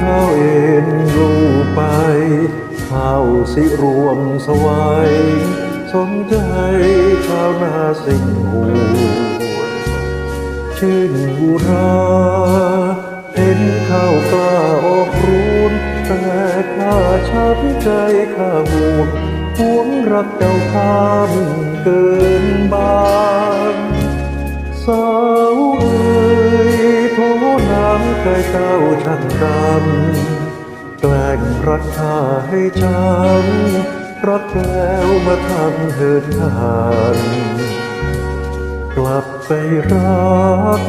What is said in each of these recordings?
ข้าวเอ็นลูไป ข้าวสิรวมสวัยสนใจชาวนาสิ่งหัวชื่นบูราเห็นข้าวกล้าออกรูนแต่ข้าช้ำใจข้าบูดหวงรักเจ้าข้ามเกินบานสาวเอ๋ยโทน้ำ เคยเจ้าช่างดำแกล้งรักข้าให้ช้ำรักแล้วมาทำเหินห่างกลับไปรัก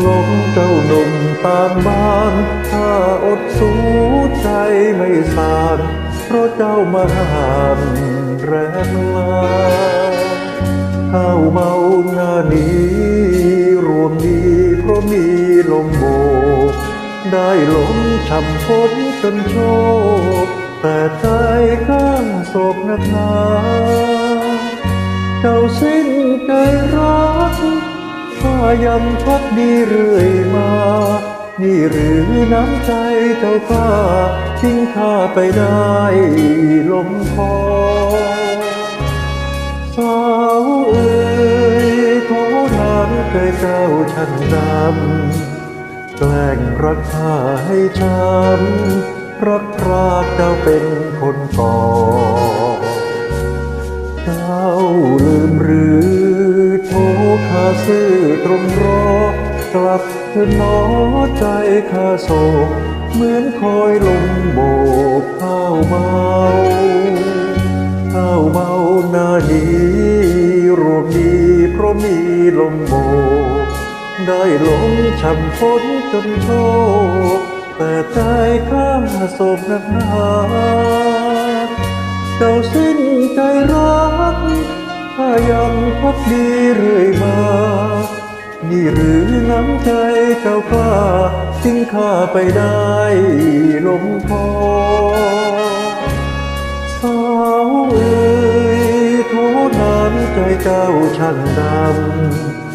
หลงเจ้าหนุ่มตามบ้านถ้าอดสู้ใจไม่สานเพราะเจ้ามาห้ามแรงลาข้าวเมาหน้านี้ ได้ลมช่ำฝนจนโชกแต่ใจข้างโศกนักหนาเจ้าสิ้นใจรักข้ายังพักดีเรื่อยมา นี่หรือน้ำใจเจ้าข้าทิ้งข้าไปได้ลมคอสาวเอ๋ยขอน้ำใจเจ้าช่างดำ แกล้งรักข้าให้ช้ำรักพรากเจ้าเป็นคนก่อเจ้าลืมหรือโทข้าซื่อตรงรอกลับเธอหนอใจข้าโศกเหมือนคอยลมโบกข้าวเมาข้าวเมาหน้านี้รวมดีเพราะมีลมโบก ได้ลมช่ำฝนจนโชกแต่ใจข้าโศกนักหนาเจ้าสิ้นใจรักข้ายังพักดีเรื่อยมา นี่หรือน้ำใจเจ้ากล้าทิ้งข้าไปได้ลงคอสาวเอ๋ยโทน้ำใจเจ้าช่างดำ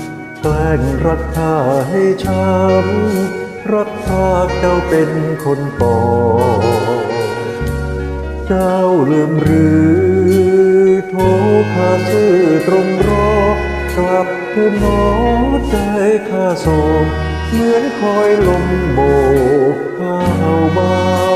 แกล้งรักข้าให้ช้ำรักพาเจ้าเป็นคนก่อ เจ้าลืมหรือโทข้าซื่อตรงรอกลับเธอหนอใจข้าโศกเหมือนคอยลมโบกข้าวเบา